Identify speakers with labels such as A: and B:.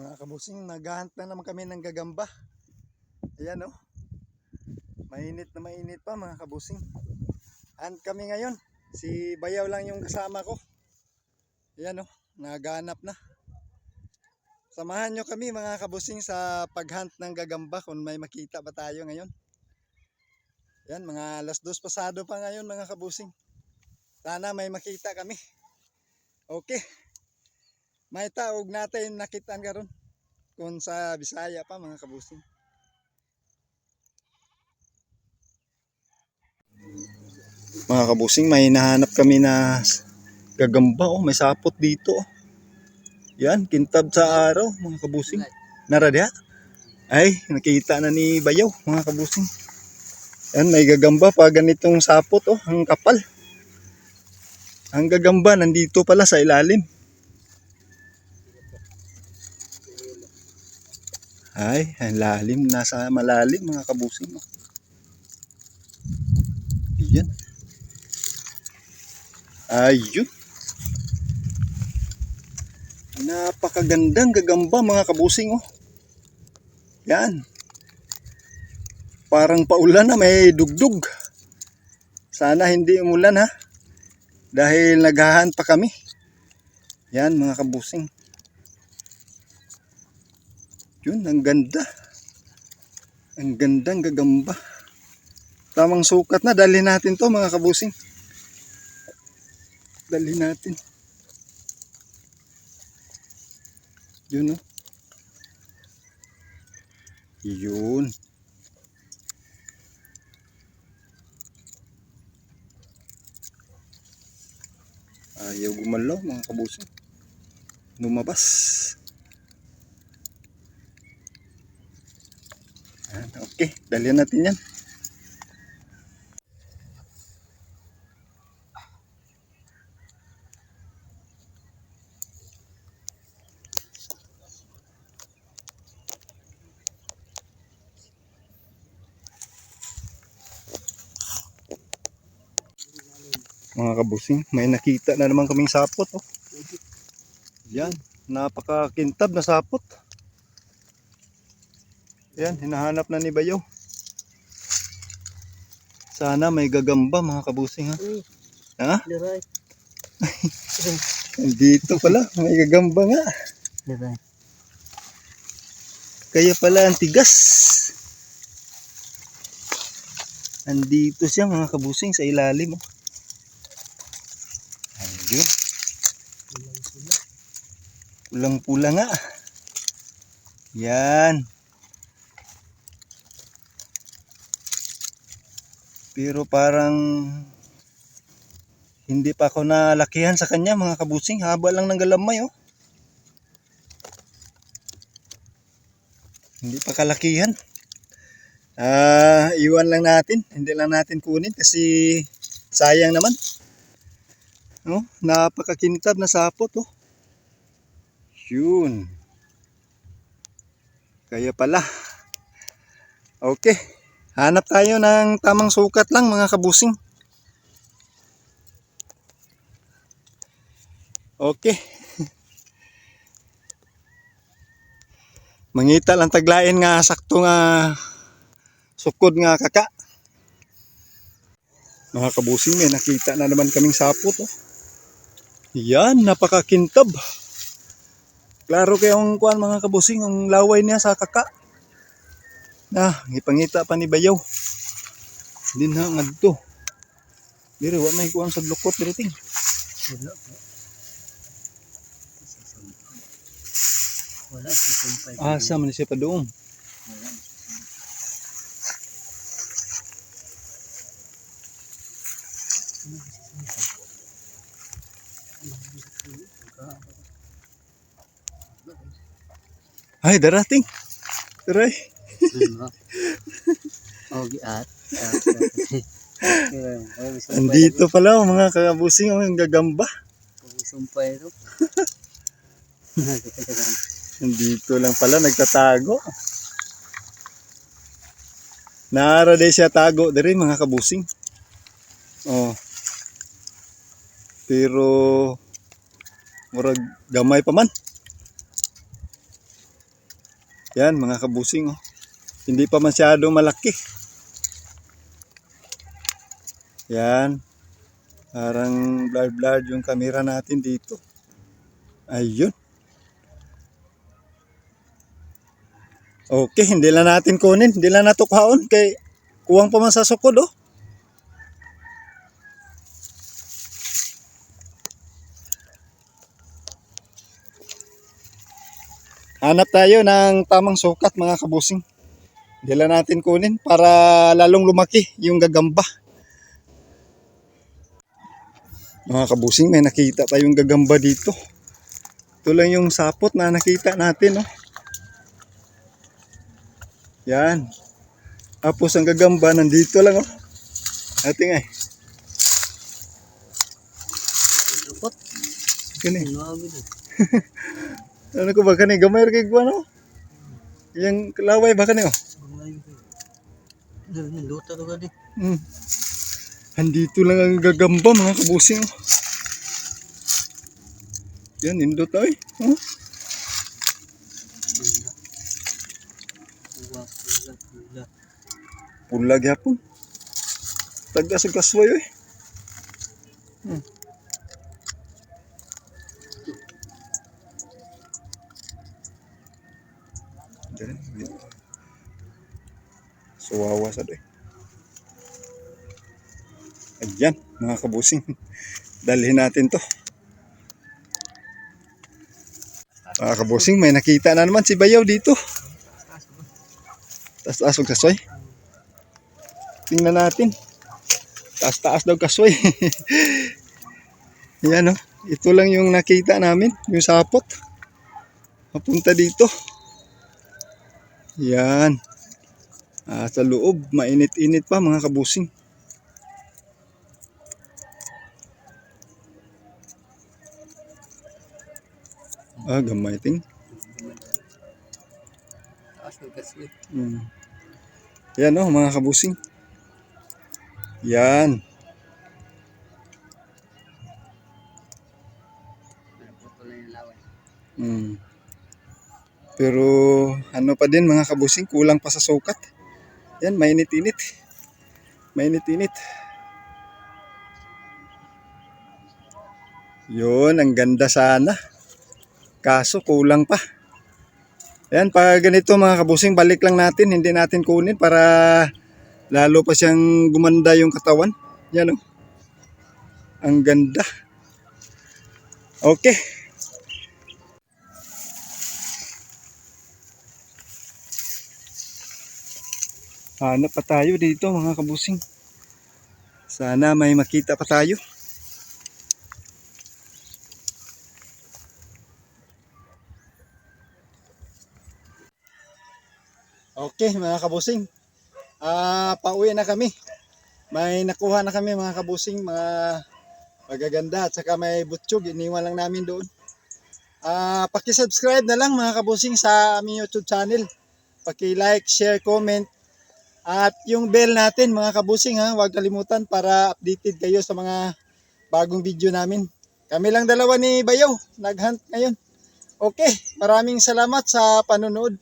A: Mga kabusing, naghahunt na naman kami ng gagamba. Ayan oh. Mainit na mainit pa mga kabusing. Hunt kami ngayon. Si Bayaw lang yung kasama ko. Ayan oh, naghahanap na. Samahan nyo kami mga kabusing sa paghunt ng gagamba kung may makita ba tayo ngayon. Yan, mga alas dos pasado pa ngayon mga kabusing. Sana may makita kami. Okay. May taog natin nakitaan karon kung sa Bisaya pa mga kabusing. Mga kabusing, may nahanap kami na gagamba oh, may sapot dito. oh. Yan, kintab sa araw mga kabusing. Naradya? Ay, nakita na ni Bayaw mga kabusing. Yan, may gagamba pa ganitong sapot oh, ang kapal. Ang gagamba nandito pala sa ilalim. Ay, ang lalim. Nasa malalim mga kabusing. Oh. Yan. Ayun. Napakagandang gagamba mga kabusing. Oh. Yan. Parang paulan na may dugdug. Sana hindi umulan ha. Dahil naghahan pa kami. Yan mga kabusing. Yun, ang ganda. Ang gandang gagamba. Tamang sukat na. Dali natin to mga kabusing. Dali natin. Yun oh. Yun. Ayaw gumalaw mga kabusing. Lumabas. Okay, dalihan natin yan. Mga kabusing, may nakita na naman kaming sapot. Oh. Yan, napakakintab na sapot. Yan, hinahanap na ni Bayaw. Sana may gagamba mga kabusing ha.
B: Uy,
A: Ha?
B: liray.
A: Dito pala, may gagamba nga.
B: Liray.
A: Kaya pala ang tigas. Andito siya mga kabusing sa ilalim. Oh. Ayun. Pulang-pula nga. Yan. Pero parang hindi pa ako nalakihan sa kanya mga kabusing. Haba lang ng galamay oh. Hindi pa kalakihan. Ah, iwan lang natin. Hindi lang natin kunin kasi sayang naman. No, napakakintab na sapot oh. Yun. Kaya pala. Okay. Hanap tayo ng tamang sukat lang mga kabusing. Okay. Mangita lang taglain nga sakto nga sukod nga kaka. Mga kabusing may nakita na naman kaming sapot. Oh. Yan, napakakintab. Klaro kayong kuan mga kabusing ang laway niya sa kaka. Na, ngipangita pa ni Bayaw. Hindi na ngadto. Dire wa may kuan sa lukot dire ting.
B: Wala po. Wala si kumpay.
A: Asa man siya pa doon. Ay, darating. Taray.
B: Oh, giat.
A: Andito pala oh, mga kabusing ang gagamba.
B: Sumpay ito.
A: Nandito lang pala, nagtatago. Naara din siya tago diri mga kabusing. Oh. Pero murag gamay pa man. Yan, mga kabusing. Oh. Hindi pa masyado malaki. Yan. Parang blur-blur yung camera natin dito. Ayun. Okay, hindi lang natin kunin. Hindi lang natukhaon. Kay kuwang pa man sa sukod, oh. Hanap tayo ng tamang sukat mga kabusing. Lang natin kunin para lalong lumaki yung gagamba. Mga kabusing, may nakita tayong gagamba dito. Ito lang yung sapot na nakita natin, oh. Yan. Tapos ang gagamba nandito lang, oh. Ating ay.
B: Lupot.
A: Kani.
B: Grabe na.
A: Ano ko ba kani gamay ra kay ano? Yang laway ba kani, oh.
B: Gamay ko. Ano yun, luta to gadi.
A: Hmm. Andito lang ang gagamba mga kabusing. Yan, indot ay. Oh.
B: Pula, pula, pula.
A: Pula gyapon. Taga sa eh. Hmm. Suwawa sa doy. Ayan, mga kabusing. Dalhin natin to. Mga kabusing, may nakita na naman si Bayaw dito. Taas-taas ang kasoy. Tingnan natin. Taas-taas daw kasoy. Yan o. Ito lang yung nakita namin. Yung sapot. Papunta dito. Yan. Ah, sa loob. Mainit-init pa mga kabusing. Ah, gamay ting.
B: Taas ko kasi.
A: Mm. Yan o, mga kabusing. Yan. Mm. Pero ano pa din mga kabusing, kulang pa sa sukat. Yan, mainit-init. Mainit-init. Yun, ang ganda sana. Kaso kulang pa. Yan, pag ganito mga kabusing, balik lang natin. Hindi natin kunin para lalo pa siyang gumanda yung katawan. Yan o. Ang ganda. Okay. Hanap pa tayo dito mga kabusing. Sana may makita pa tayo. Okay mga kabusing. Ah, pauwi na kami. May nakuha na kami mga kabusing, mga magaganda at saka may butchog iniwan lang namin doon. Ah, paki-subscribe na lang mga kabusing sa aming YouTube channel. Paki-like, share, comment at yung bell natin mga kabusing ha, huwag kalimutan para updated kayo sa mga bagong video namin. Kami lang dalawa ni Bayaw, naghunt ngayon. Okay, maraming salamat sa panonood.